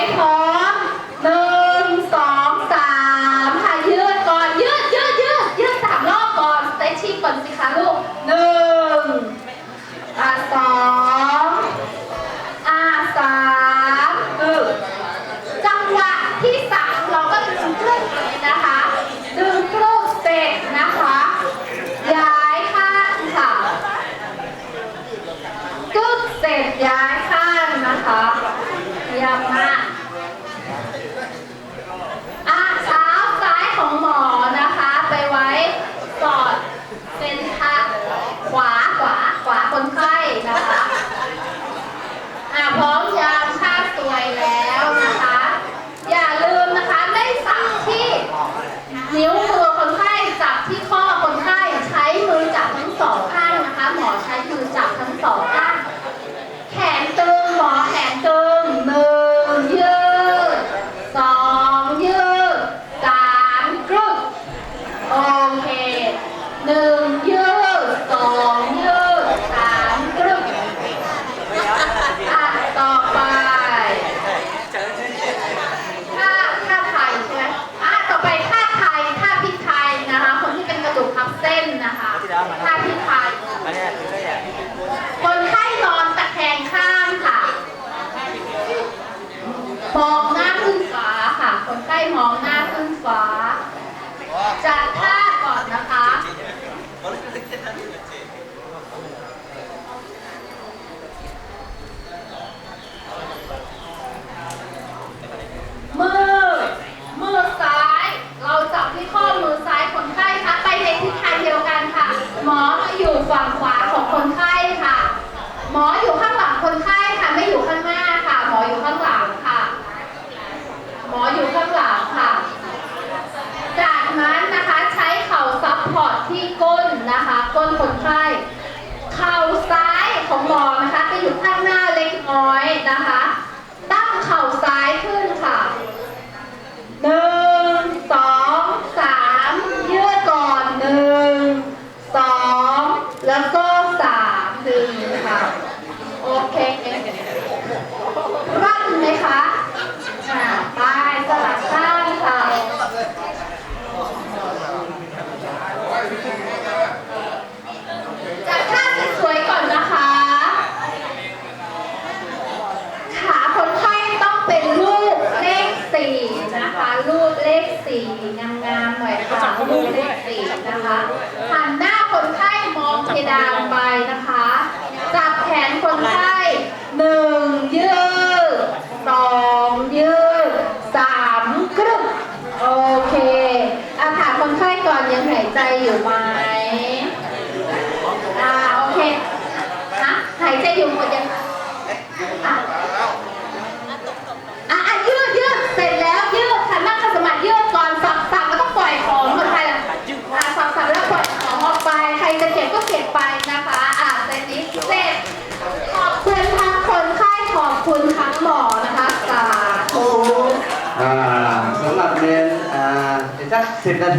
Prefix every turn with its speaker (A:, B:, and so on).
A: Amém. คนไข้มองหน้าขึ้นฟ้าจัดท่าก่อนนะคะ มือ มือซ้าย เราจับที่ข้อมือซ้ายคนไข้ค่ะ ไปในทิศทางเดียวกันค่ะ หมอมาอยู่ฝั่งขวาของคนไข้ค่ะ หมออยู่ข้างหลังคนไข้ค่ะ ไม่อยู่ข้างหน้าค่ะ หมออยู่ข้างหลังค่ะ หมออยู่ข้างหลังค่ะ จากนั้นนะคะใช้เข่าซับพอร์ตที่ก้ นะคะก้นคนไข้เข่าซ้ายของหมอนะคะจะอยู่ข้างหน้าเล็กน้อยนะคะ ตั้งเข่าซ้ายขึ้นค่ะหนึ่งสองสามยืดก่อนหนึ่งสองแล้วก็สามดึงค่ะโอเครั่นไหมคะอ่าไปสลับข้างค่ะ จัดท่าสวยๆก่อนนะคะ ขาคนไข้ต้องเป็นรูปเลขสี่นะคะ รูปเลข สี่งามๆหน่อยค่ะรูปเลขสี่นะคะหันหน้าคนไข้มองเพดานไปนะคะ จับแขนคนไข้หนึ่งยืดสองยืดสามกรึบโอเคอาถามคนไข้ก่อนยังหายใจอยู่ไหมอ่าโอเคฮะหายใจอยู่หมดยังคะอะอะอะยืดยืดเสร็จแล้วยืดค่ะนั่งขัดสมาธิยืดก่อนสับสับแล้วก็ปล่อยของคนไทยละอะสับสับแล้วปล่อยของออกไป ใครจะเก็บก็เก็บไปนะคะ อะเสร็จนี้เสร็จขอบคุณทั้งคนไข้ขอบคุณทั้งหมอนะคะ สา